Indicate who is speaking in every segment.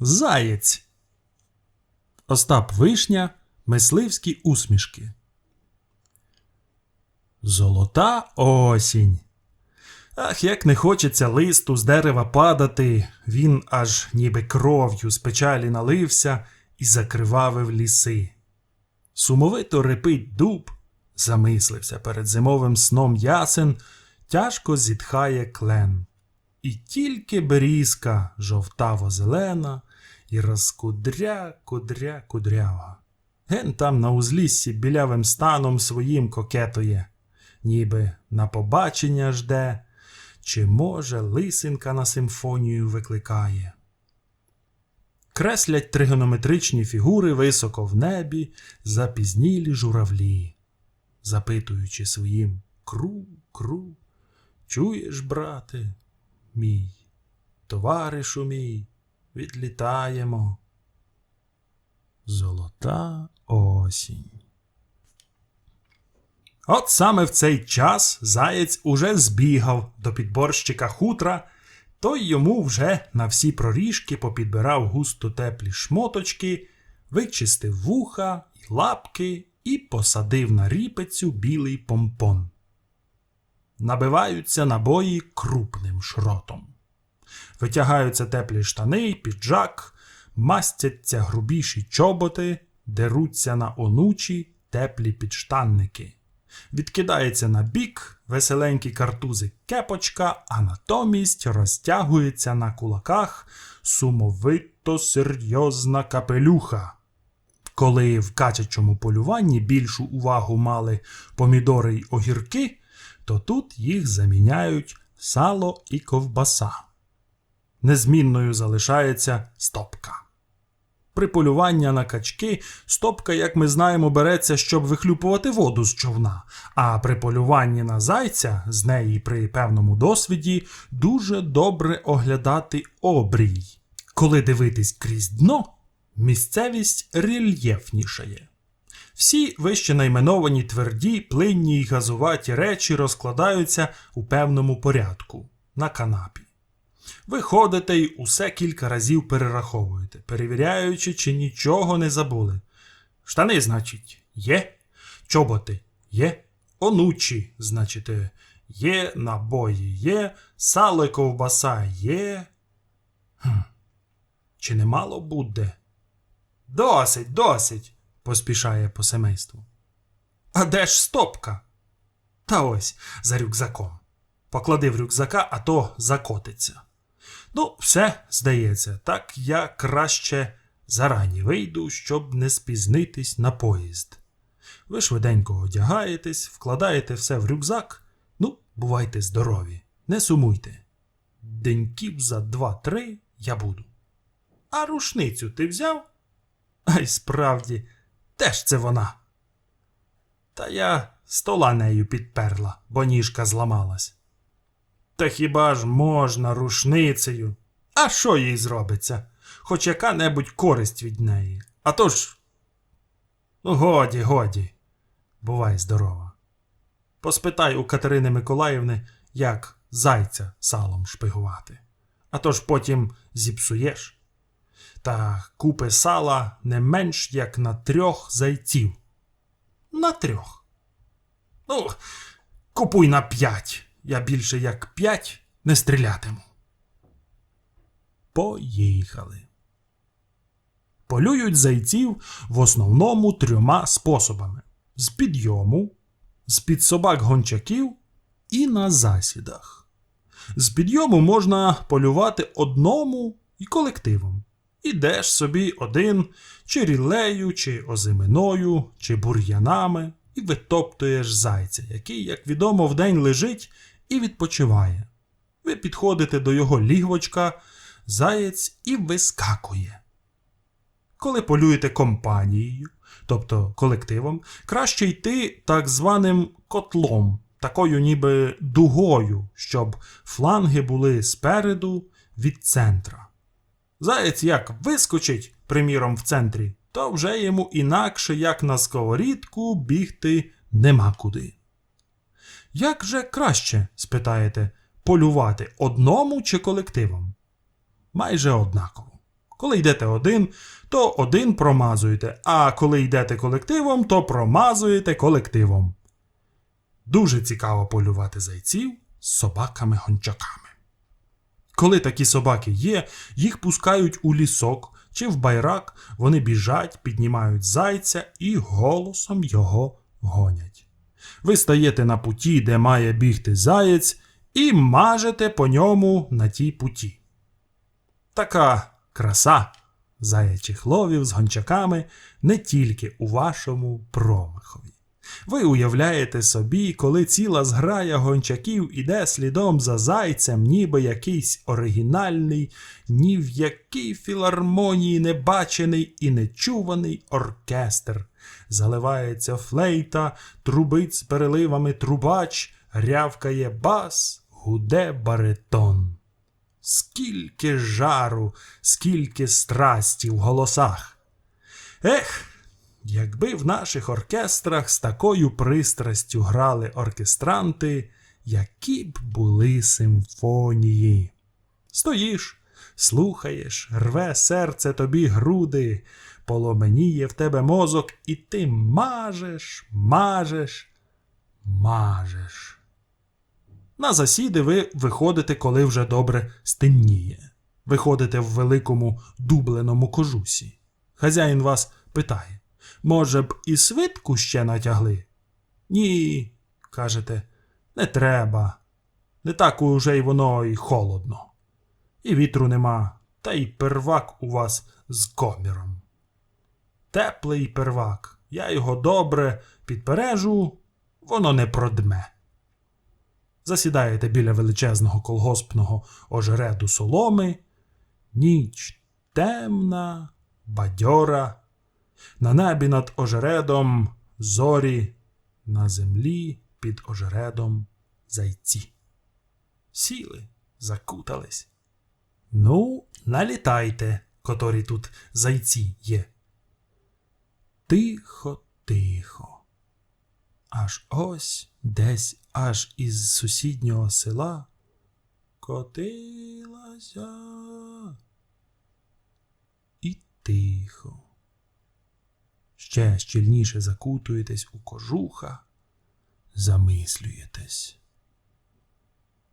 Speaker 1: Заєць. Остап Вишня. Мисливські усмішки. Золота осінь. Ах, як не хочеться листу з дерева падати, він аж ніби кров'ю з печалі налився і закривавив ліси. Сумовито репить дуб, замислився перед зимовим сном ясен, тяжко зітхає клен. І тільки берізка жовтаво-зелена і розкудря, кудря, кудрява. Ген там на узліссі білявим станом своїм кокетує, ніби на побачення жде, чи, може, лисинка на симфонію викликає. Креслять тригонометричні фігури високо в небі запізнілі журавлі, запитуючи своїм кру, кру, чуєш, брате, мій, товаришу мій, відлітаємо. Золота осінь. От саме в цей час заєць уже збігав до підборщика хутра, той йому вже на всі проріжки попідбирав густо теплі шмоточки, вичистив вуха і лапки і посадив на ріпецю білий помпон. Набиваються набої крупним шротом. Витягаються теплі штани, піджак, мастяться грубіші чоботи, деруться на онучі теплі підштанники. Відкидається на бік веселенький картузик кепочка, а натомість розтягується на кулаках сумовито серйозна капелюха. Коли в качачому полюванні більшу увагу мали помідори й огірки, то тут їх заміняють сало і ковбаса. Незмінною залишається стопка. При полюванні на качки стопка, як ми знаємо, береться, щоб вихлюпувати воду з човна, а при полюванні на зайця з неї при певному досвіді дуже добре оглядати обрій. Коли дивитись крізь дно, місцевість рельєфнішає. Всі вище найменовані тверді, плинні й газуваті речі розкладаються у певному порядку на канапі. Ви ходите й усе кілька разів перераховуєте, перевіряючи, чи нічого не забули. Штани, значить, є, чоботи є, онучі, значить, є, набої є, сало ковбаса є. Хм. Чи немало буде? Досить, досить, поспішає по семейству. А де ж стопка? Та ось за рюкзаком. Поклади в рюкзака, а то закотиться. Ну, все, здається, так я краще зарані вийду, щоб не спізнитись на поїзд. Ви швиденько одягаєтесь, вкладаєте все в рюкзак. Ну, бувайте здорові, не сумуйте. Деньків за два-три я буду. А рушницю ти взяв? Ай справді, де ж це вона? Та я стола нею підперла, бо ніжка зламалась. Та хіба ж можна рушницею? А що їй зробиться? Хоч яка-небудь користь від неї. А то ж. Ну, годі, годі. Бувай здорова. Поспитай у Катерини Миколаївни, як зайця салом шпигувати. А то ж потім зіпсуєш. Та купи сала не менш як на трьох зайців. На трьох. Ну, купуй на п'ять. Я більше як п'ять не стрілятиму. Поїхали. Полюють зайців в основному трьома способами: з підйому, з під собак гончаків і на засідах. З підйому можна полювати одному і колективом. Ідеш собі один, чи рілею, чи озиминою, чи бур'янами, і витоптуєш зайця, який, як відомо, вдень лежить і відпочиває. Ви підходите до його лігвочка, заєць і вискакує. Коли полюєте компанією, тобто колективом, краще йти так званим котлом, такою ніби дугою, щоб фланги були спереду від центра. Заєць як вискочить, приміром, в центрі, то вже йому інакше, як на сковорідку, бігти нема куди. Як же краще, спитаєте, полювати одному чи колективом? Майже однаково. Коли йдете один, то один промазуєте, а коли йдете колективом, то промазуєте колективом. Дуже цікаво полювати зайців з собаками-гончаками. Коли такі собаки є, їх пускають у лісок чи в байрак, вони біжать, піднімають зайця і голосом його гонять. Ви стаєте на путі, де має бігти заєць, і мажете по ньому на тій путі. Така краса заячих ловів з гончаками не тільки у вашому промахові. Ви уявляєте собі, коли ціла зграя гончаків іде слідом за зайцем, ніби якийсь оригінальний, ні в якій філармонії не бачений і нечуваний оркестр. Заливається флейта, трубить з переливами трубач, рявкає бас, гуде баритон. Скільки жару, скільки страсті в голосах. Ех, якби в наших оркестрах з такою пристрастю грали оркестранти, які б були симфонії. Стоїш, слухаєш, рве серце тобі груди, поломеніє в тебе мозок, і ти мажеш, мажеш, мажеш. На засіди ви виходите, коли вже добре стемніє. Виходите в великому дубленому кожусі. Хазяїн вас питає: може б і свитку ще натягли? Ні, кажете, не треба. Не так уже й воно й холодно. І вітру нема, та й первак у вас з коміром. Теплий первак. Я його добре підпережу, воно не продме. Засідаєте біля величезного колгоспного ожереду соломи. Ніч темна, бадьора. На небі над ожередом зорі, на землі під ожередом зайці. Сіли, закутались. Ну, налітайте, котрі тут зайці є. Тихо, тихо. Аж ось десь аж із сусіднього села котилася. І тихо. Ще щільніше закутуєтесь у кожуха, замислюєтесь.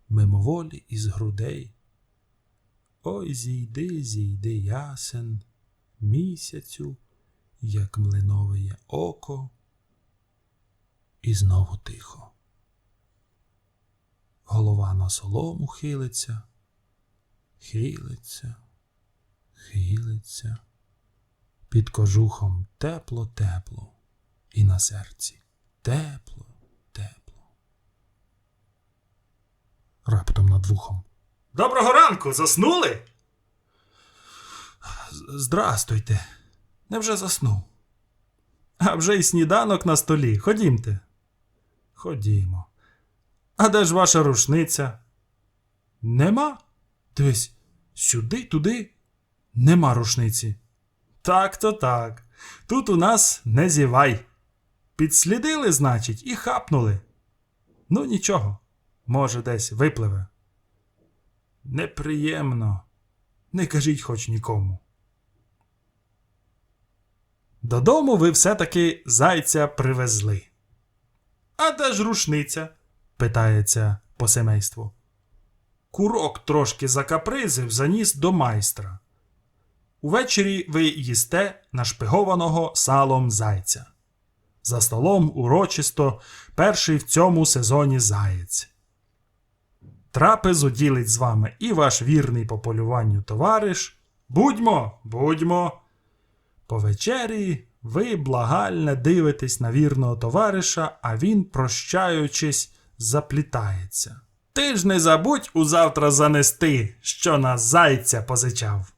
Speaker 1: Мимоволі із грудей. Ой, зійди, зійди ясен, місяцю, як млинове око. І знову тихо. Голова на солому хилиться, хилиться, хилиться. Під кожухом тепло, тепло, і на серці тепло, тепло. Раптом над вухом. Доброго ранку! Заснули? Здрастуйте. Невже заснув? А вже й сніданок на столі. Ходімте. Ходімо. А де ж ваша рушниця? Нема? Дивись, сюди, туди нема рушниці. Так то так. Тут у нас не зівай. Підслідили, значить, і хапнули. Ну, нічого, може, десь випливе. Неприємно. Не кажіть хоч нікому. Додому ви все-таки зайця привезли. А де ж рушниця? питається по семейству. Курок трошки закапризив, заніс до майстра. Увечері ви їсте нашпигованого салом зайця. За столом урочисто перший в цьому сезоні заєць. Трапезу ділить з вами і ваш вірний по полюванню товариш. Будьмо, будьмо. По вечері ви благально дивитесь на вірного товариша, а він, прощаючись, заплітається. Ти ж не забудь узавтра занести, що на зайця позичав.